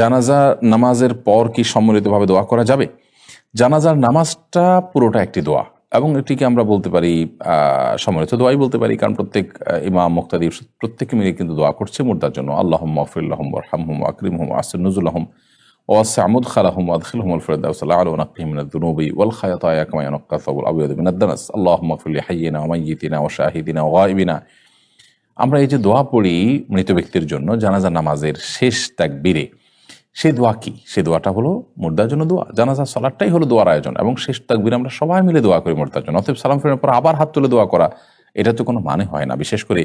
জানাজা নামাজের পর কি সম্মিলিতভাবে দোয়া করা যাবে? জানাজার নামাজটা পুরোটা একটি দোয়া এবং এটিকে আমরা বলতে পারি সম্মিলিত দোয়াই বলতে পারি। কারণ প্রত্যেক ইমাম মুক্তাদি প্রত্যেকে মিলে কিন্তু দোয়া করছে মুর্দার জন্য। আল্লাহ মফিল্লাহম রহম আকরিম হুম আসর নজুল আহম ওয়াসামুদ খালাহম আদখিল হুম ফিরদাউস আল নাকিম মিনাদ দুনুবি ওয়াল খায়াতায়া আল্লাহুম্মা ফিরলি হাইয়িনা ওয়া মাইয়িতিনা ওয়া শাহিদিনা ওয়া আমরা এই যে দোয়া পড়ি মৃত ব্যক্তির জন্য জানাজা নামাজের শেষ ত্যাগ তাকবীরে সেই দোয়া কি? সেই দোয়াটা হলো মুর্দার জন্য দোয়া। জানাজা সালাদটাই হলো দোয়ার আয়োজন এবং শেষ তাকবীরে আমরা সবাই মিলে দোয়া করি মুর্দার জন্য। অতএব সালাম ফেরার পর আবার হাত তুলে দোয়া করা, এটা তো কোনো মানে হয় না। বিশেষ করে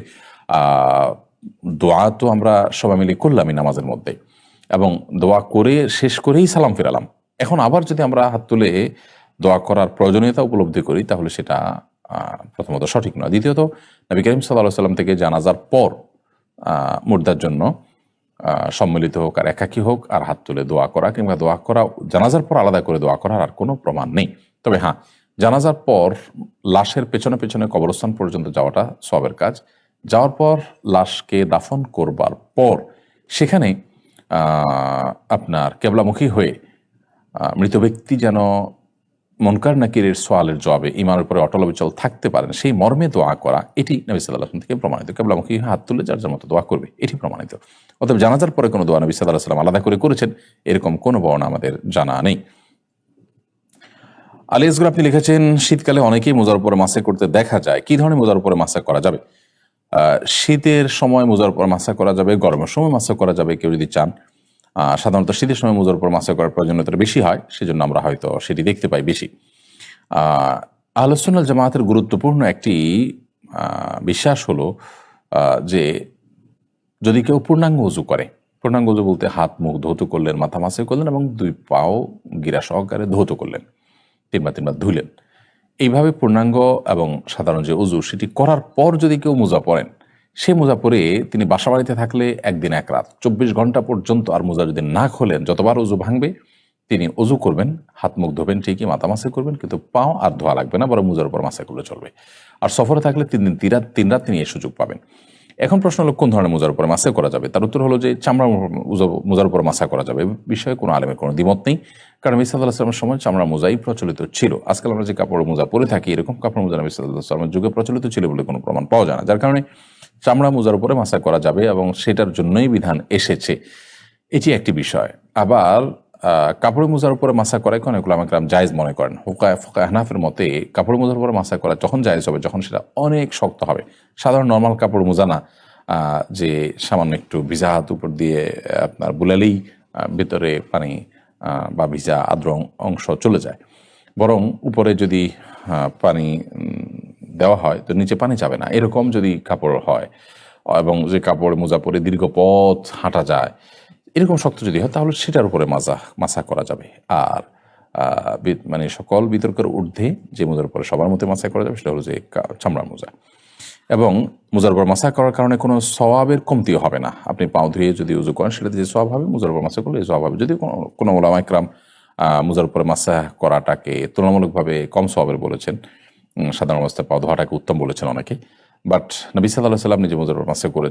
দোয়া তো আমরা সবাই মিলে করলামই নামাজের মধ্যে। এবং দোয়া করে শেষ করেই সালাম ফেরালাম। এখন আবার যদি আমরা হাত তুলে দোয়া করার প্রয়োজনীয়তা উপলব্ধি করি, তাহলে সেটা প্রথমত সঠিক নয়। দ্বিতীয়ত, নবী করিম সাল্লাহ সাল্লাম থেকে জানাজার পর মুর্দার জন্য সম্মিলিত হোক আর একাকী হোক আর হাত তুলে দোয়া করা কিংবা দোয়া করা, জানাজার পর আলাদা করে দোয়া করার আর কোনো প্রমাণ নেই। তবে হ্যাঁ জানাজার পর লাশের পেছনে পেছনে কবরস্থান পর্যন্ত যাওয়াটা সবের কাজ। যাওয়ার পর লাশকে দাফন করবার পর সেখানে আপনার কেবলামুখী হয়ে মৃত ব্যক্তি যেন মনকার নাকিরের সোয়ালের জবাবে ইমানের উপরে অটল অবিচল থাকতে পারেন, সেই মর্মে দোয়া করা, এটি নবী সাল্লাহ থেকে প্রমাণিত। কেবলামুখী হয়ে হাত তুলে যার যার মতো দোয়া করবে, এটি প্রমাণিত। অতএব জানাজার পরে কোনো দোয়া নবী সাল্লাহ সাল্লাম আলাদা করে করেছেন, এরকম কোনো বর্ণনা আমাদের জানা নেই। আলী আসগর আপনি লিখেছেন, শীতকালে অনেকেই মোজার উপরে মাসে করতে দেখা যায়। কি ধরনের মোজার উপরে মাসা করা যাবে? শীতের সময় মোজার উপর মাসা করা যাবে, গরমের সময় মাসা করা যাবে, কেউ যদি চান। সাধারণত শীতের সময় মোজার উপর মাসা করার প্রয়োজনীয়তা বেশি হয়, সেজন্য আমরা হয়তো সেটি দেখতে পাই বেশি। আলোচনাল জামায়াতের গুরুত্বপূর্ণ একটি বিশ্বাস হলো যে যদি কেউ পূর্ণাঙ্গ উজু করে, পূর্ণাঙ্গ উজু বলতে হাত, মুখ ধৌত করলেন, মাথা মাসে করলেন এবং দুই পাও গিরা সহকারে ধৌত করলেন, তিনবার তিনবার ধুলেন এইভাবে পূর্ণাঙ্গ এবং সাধারণ যে উজু, সেটি করার পর যদি কেউ মোজা পড়েন সে মোজা পরে তিনি বাসা বাড়িতে থাকলে একদিন এক রাত। চব্বিশ ঘণ্টা পর্যন্ত আর মোজা যদি না খোলেন, যতবার উজু ভাঙবে, তিনি উজু করবেন, হাত মুখ ধোবেন ঠিকই, মাথা মাসে করবেন, কিন্তু পাও আর ধোয়া লাগবে না, বরং মোজার উপর মাসে করলে চলবে। আর সফরে থাকলে তিন দিন, তিন রাত তিন রাত তিনি এই সুযোগ পাবেন। এখন প্রশ্ন হলো, কোন ধরনের মোজার উপর মাসা করা যাবে? তার উত্তর হলো যে চামড়া মোজার উপর মাসা করা যাবে। বিষয়ে কোনো আলেমের কোনো দ্বিমত নেই। কারণ সাল্লামের সময় চামড়া মোজাই প্রচলিত ছিল। আজকাল আমরা যে কাপড় মোজা পরে থাকি, এরকম কাপড় মোজা সাল্লামের যুগে প্রচলিত ছিল বলে কোনো প্রমাণ পাওয়া যায় না। যার কারণে চামড়া মোজার উপরে মাসা করা যাবে এবং সেটার জন্যই বিধান এসেছে। এটি একটি বিষয়। আবার কাপড় মোজার উপরে মাসা করা এখন এগুলো আমাকে জায়েজ মনে করেন? হোকায়, ফোকায়, হানাফের মতে কাপড় মোজার উপরে মাসা করা যখন জায়েজ হবে, যখন সেটা অনেক শক্ত হবে। সাধারণ নর্মাল কাপড় মোজা না যে সামান্য একটু ভিজা হাত উপর দিয়ে আপনার বুলালেই ভিতরে পানি বা ভিজা আদ্র অংশ চলে যায়। বরং উপরে যদি পানি দেওয়া হয়, তো নিচে পানি যাবে না। এরকম যদি কাপড় হয়, এবং যে কাপড় মোজা পরে দীর্ঘ পথ হাঁটা যায়, এরকম শক্ত যদি হয়, তাহলে সেটার উপরে মাজা মাসা করা যাবে। আর মানে সকল বিতর্কের ঊর্ধ্বে যে মোজার উপরে সবার মধ্যে মাসা করা যাবে, সেটা হলো যে চামড়ার মোজা। এবং মোজার উপর মাসা করার কারণে কোনো স্বভাবের কমতিও হবে না। আপনি পাও ধুয়ে যদি উজু করেন, সেটাতে যে সওয়াব হবে, মোজার উপর মাসা করলে সওয়াব হবে। যদি কোনো কোনো ওলামাইকরাম মোজার উপরে মাসা করাটাকে তুলনামূলকভাবে কম স্বভাবের বলেছেন সাধারণ অবস্থায় পাওয়া ধোয়াটাকে উত্তম বলেছেন অনেকে বাট নবী সাল্লাহ সাল্লাম নিজে মজুর মাসে করেছেন।